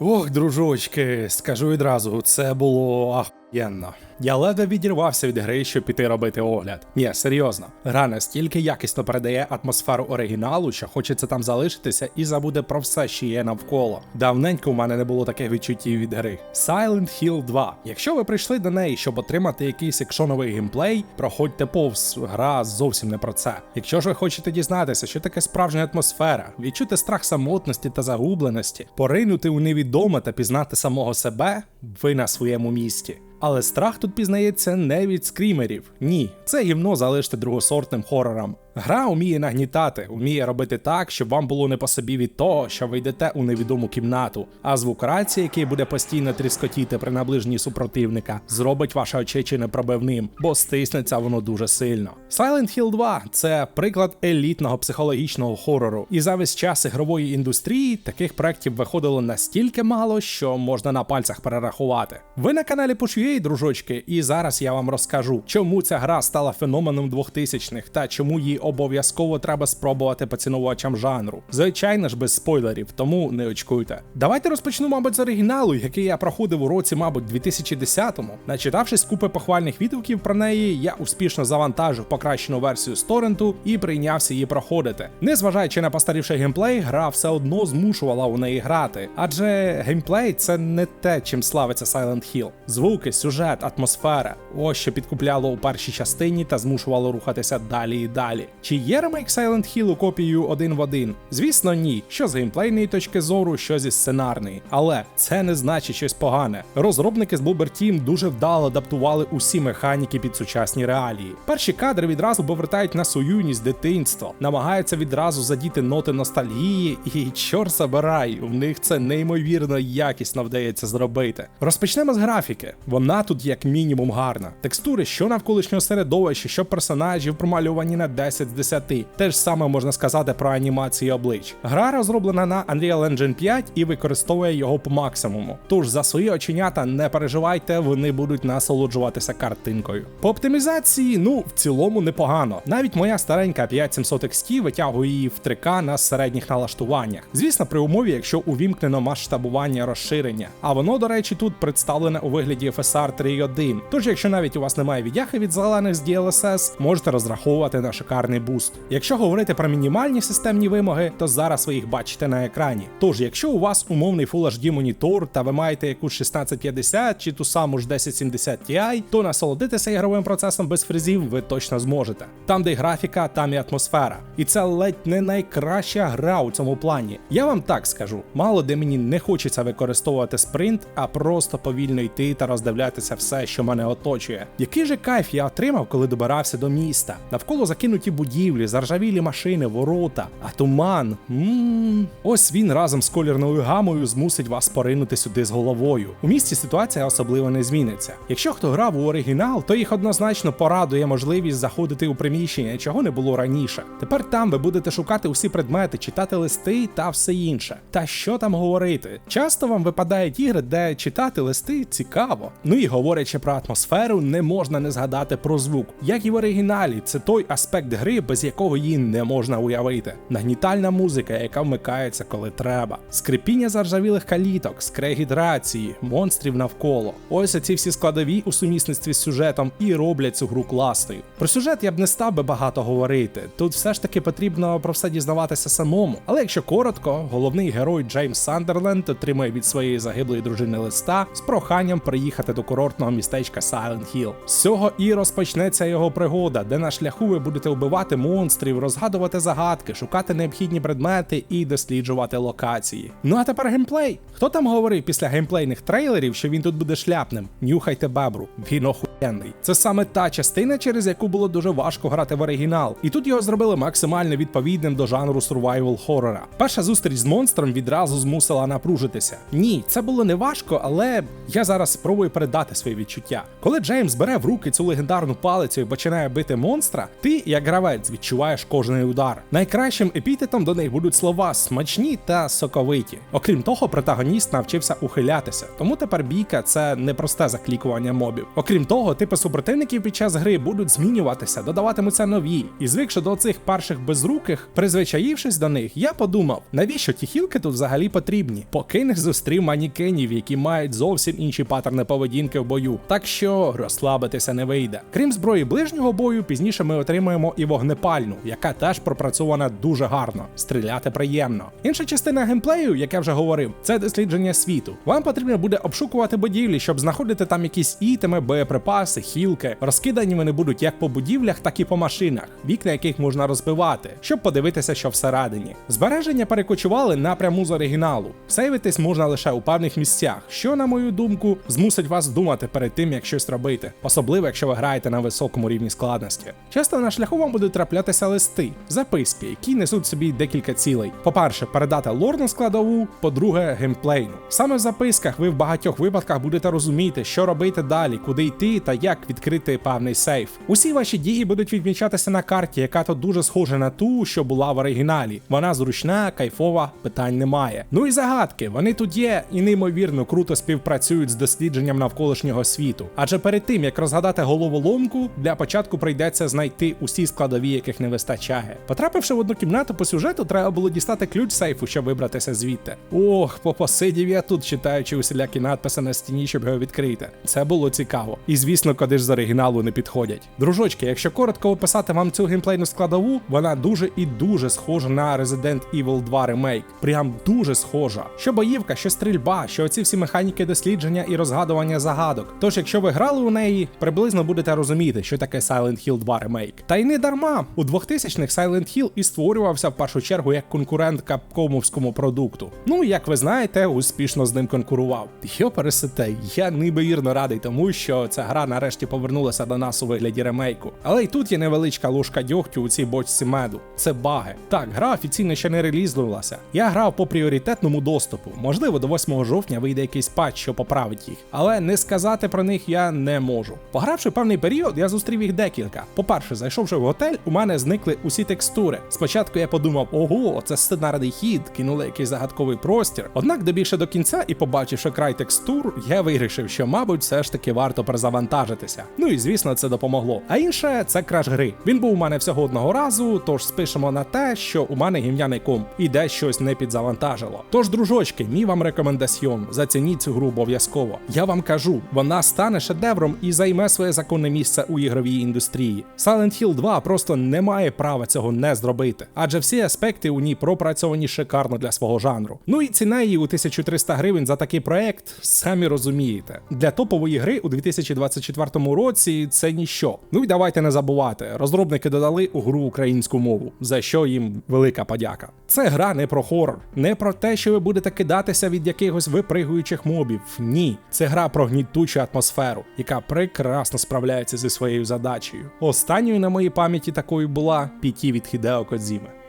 Ох, дружочки, скажу відразу, це було ахуєнно. Я ледве відірвався від гри, щоб піти робити огляд. Ні, серйозно, гра настільки якісно передає атмосферу оригіналу, що хочеться там залишитися і забуде про все, що є навколо. Давненько у мене не було таких відчуттів від гри. Silent Hill 2. Якщо ви прийшли до неї, щоб отримати якийсь екшоновий геймплей, проходьте повз. Гра зовсім не про це. Якщо ж ви хочете дізнатися, що таке справжня атмосфера, відчути страх самотності та загубленості, поринути у невідоме та пізнати самого себе, ви на своєму місці. Але страх тут пізнається не від скрімерів. Ні, це гівно залиште другосортним хорорам. Гра вміє нагнітати, вміє робити так, щоб вам було не по собі від того, що ви йдете у невідому кімнату. А звук рації, який буде постійно тріскотіти при наближенні супротивника, зробить ваше очечі непробивним, бо стиснеться воно дуже сильно. Silent Hill 2 це приклад елітного психологічного хорору. І за весь час ігрової індустрії таких проєктів виходило настільки мало, що можна на пальцях перерахувати. Ви на каналі Push.ua, дружочки, і зараз я вам розкажу, чому ця гра стала феноменом 2000-х та чому її обов'язково треба спробувати поцінувачам жанру. Звичайно ж, без спойлерів, тому не очкуйте. Давайте розпочну, мабуть, з оригіналу, який я проходив у році, мабуть, 2010-му. Начитавшись купи похвальних відгуків про неї, я успішно завантажив покращену версію з торренту і прийнявся її проходити. Незважаючи на постарівший геймплей, гра все одно змушувала у неї грати, адже геймплей це не те, чим славиться Silent Hill. Звуки, сюжет, атмосфера ось що підкупляло у першій частині та змушувало рухатися далі і далі. Чи є ремейк Silent Hill копією один в один? Звісно, ні. Що з геймплейної точки зору, що зі сценарної. Але це не значить щось погане. Розробники з Bloober Team дуже вдало адаптували усі механіки під сучасні реалії. Перші кадри відразу повертають на свою юність дитинство, намагаються відразу задіти ноти ностальгії, і чор забирай, в них це неймовірно якісно вдається зробити. Розпочнемо з графіки. Вона тут як мінімум гарна. Текстури, що навколишнього середовища, що персонажів промалювані на 10 з 10. Те ж саме можна сказати про анімації облич. Гра розроблена на Unreal Engine 5 і використовує його по максимуму. Тож за свої оченята не переживайте, вони будуть насолоджуватися картинкою. По оптимізації, ну в цілому непогано. Навіть моя старенька 5700 XT витягує її в 3К на середніх налаштуваннях. Звісно, при умові, якщо увімкнено масштабування розширення. А воно, до речі, тут представлене у вигляді FSR 3.1. Тож, якщо навіть у вас немає відяхи від зелених з DLSS, можете розраховувати на шикарний буст. Якщо говорити про мінімальні системні вимоги, то зараз ви їх бачите на екрані. Тож, якщо у вас умовний Full HD монітор та ви маєте якусь 1650 чи ту саму ж 1070 Ti, то насолодитися ігровим процесом без фрізів ви точно зможете. Там, де й графіка, там і атмосфера. І це ледь не найкраща гра у цьому плані. Я вам так скажу, мало де мені не хочеться використовувати спринт, а просто повільно йти та роздивлятися все, що мене оточує. Який же кайф я отримав, коли добирався до міста? Навколо закинуті будівлі, заржавілі машини, ворота, а туман. Ммм. Ось він разом з колірною гамою змусить вас поринути сюди з головою. У місті ситуація особливо не зміниться. Якщо хто грав у оригінал, то їх однозначно порадує можливість заходити у приміщення, чого не було раніше. Тепер там ви будете шукати усі предмети, читати листи та все інше. Та що там говорити? Часто вам випадають ігри, де читати листи цікаво. Ну і говорячи про атмосферу, не можна не згадати про звук. Як і в оригіналі, це той аспект гри, без якого її не можна уявити. Нагнітальна музика, яка вмикається, коли треба. Скрипіння заржавілих каліток, скрегіт рації, монстрів навколо. Ось ці всі складові у сумісництві з сюжетом і роблять цю гру класною. Про сюжет я б не став би багато говорити. Тут все ж таки потрібно про все дізнаватися самому. Але якщо коротко, головний герой Джеймс Сандерленд отримує від своєї загиблої дружини листа з проханням приїхати до курортного містечка Silent Hill. З цього і розпочнеться його пригода, де на шляху ви будете вбивати монстрів, розгадувати загадки, шукати необхідні предмети і досліджувати локації. Ну а тепер геймплей. Хто там говорив після геймплейних трейлерів, що він тут буде шляпним? Нюхайте бебру, він охуєнний. Це саме та частина, через яку було дуже важко грати в оригінал. І тут його зробили максимально відповідним до жанру survival хоррора. Перша зустріч з монстром відразу змусила напружитися. Ні, це було не важко, але я зараз спробую передати свої відчуття. Коли Джеймс бере в руки цю легендарну палицю і починає бити монстра, ти, як гравець гравець, відчуваєш кожний удар. Найкращим епітетом до них будуть слова смачні та соковиті. Окрім того, протагоніст навчився ухилятися, тому тепер бійка це не просте заклікування мобів. Окрім того, типи супротивників під час гри будуть змінюватися, додаватимуться нові. І звикши до цих перших безруких, призвичаївшись до них, я подумав, навіщо ті хілки тут взагалі потрібні? Поки не зустрів манікенів, які мають зовсім інші паттерни поведінки в бою. Так що розслабитися не вийде. Крім зброї ближнього бою, пізніше ми отримаємо і вогнепальну, яка теж пропрацьована дуже гарно. Стріляти приємно. Інша частина геймплею, як я вже говорив, це дослідження світу. Вам потрібно буде обшукувати будівлі, щоб знаходити там якісь ітеми, боєприпаси, хілки. Розкидані вони будуть як по будівлях, так і по машинах, вікна яких можна розбивати, щоб подивитися, що всередині. Збереження перекочували напряму з оригіналу. Сейвитись можна лише у певних місцях, що, на мою думку, змусить вас думати перед тим, як щось робити, особливо якщо ви граєте на високому рівні складності. Часто на шляху вам будуть траплятися листи, записки, які несуть собі декілька цілей. По-перше, передати лорну складову, по-друге, геймплейну. Саме в записках ви в багатьох випадках будете розуміти, що робити далі, куди йти та як відкрити певний сейф. Усі ваші дії будуть відмічатися на карті, яка то дуже схожа на ту, що була в оригіналі. Вона зручна, кайфова, питань немає. Ну і загадки, вони тут є і неймовірно круто співпрацюють з дослідженням навколишнього світу. Адже перед тим як розгадати головоломку, для початку прийдеться знайти усі складові, яких не вистачає. Потрапивши в одну кімнату по сюжету, треба було дістати ключ сейфу, щоб вибратися звідти. Ох, попосидів я тут, читаючи усілякі надписи на стіні, щоб його відкрити. Це було цікаво. І звісно, коди ж з оригіналу не підходять. Дружочки, якщо коротко описати вам цю геймплейну складову, вона дуже і дуже схожа на Resident Evil 2 Remake. Прям дуже схожа. Що боївка, що стрільба, що оці всі механіки дослідження і розгадування загадок. Тож, якщо ви грали у неї, приблизно будете розуміти, що таке Silent Hill 2 Remake. Та й не дарма. У 2000-х Silent Hill і створювався в першу чергу як конкурент капкомовському продукту. Ну, як ви знаєте, успішно з ним конкурував. Йо пересете, я неймовірно радий тому, що ця гра нарешті повернулася до нас у вигляді ремейку. Але й тут є невеличка ложка дьогтю у цій бочці меду. Це баги. Так, гра офіційно ще не релізнулася. Я грав по пріоритетному доступу. Можливо, до 8 жовтня вийде якийсь патч, що поправить їх. Але не сказати про них я не можу. Погравши певний період, я зустрів їх декілька. По-перше, зайшовши в готель, у мене зникли усі текстури. Спочатку я подумав, ого, це сценарний хід, кинули якийсь загадковий простір. Однак, добігши до кінця і побачивши край текстур, я вирішив, що, мабуть, все ж таки варто перезавантажитися. Ну і звісно, це допомогло. А інше це краш гри. Він був у мене всього одного разу, тож спишемо на те, що у мене гімняний комп і де щось не підзавантажило. Тож, дружочки, мій вам рекомендаціон. Зацініть цю гру обов'язково. Я вам кажу, вона стане шедевром і займе своє законне місце у ігровій індустрії. Silent Hill 2 просто не має права цього не зробити, адже всі аспекти у ній пропрацьовані шикарно для свого жанру. Ну і ціна її у 1300 гривень за такий проект, самі розумієте. Для топової гри у 2024 році це ніщо. Ну і давайте не забувати, розробники додали у гру українську мову, за що їм велика подяка. Це гра не про хорор, не про те, що ви будете кидатися від якихось випригуючих мобів. Ні, це гра про гнітучу атмосферу, яка прекрасно справляється зі своєю задачею. Останньою на моїй пам'яті такою була піті від Хідео Кодзіми.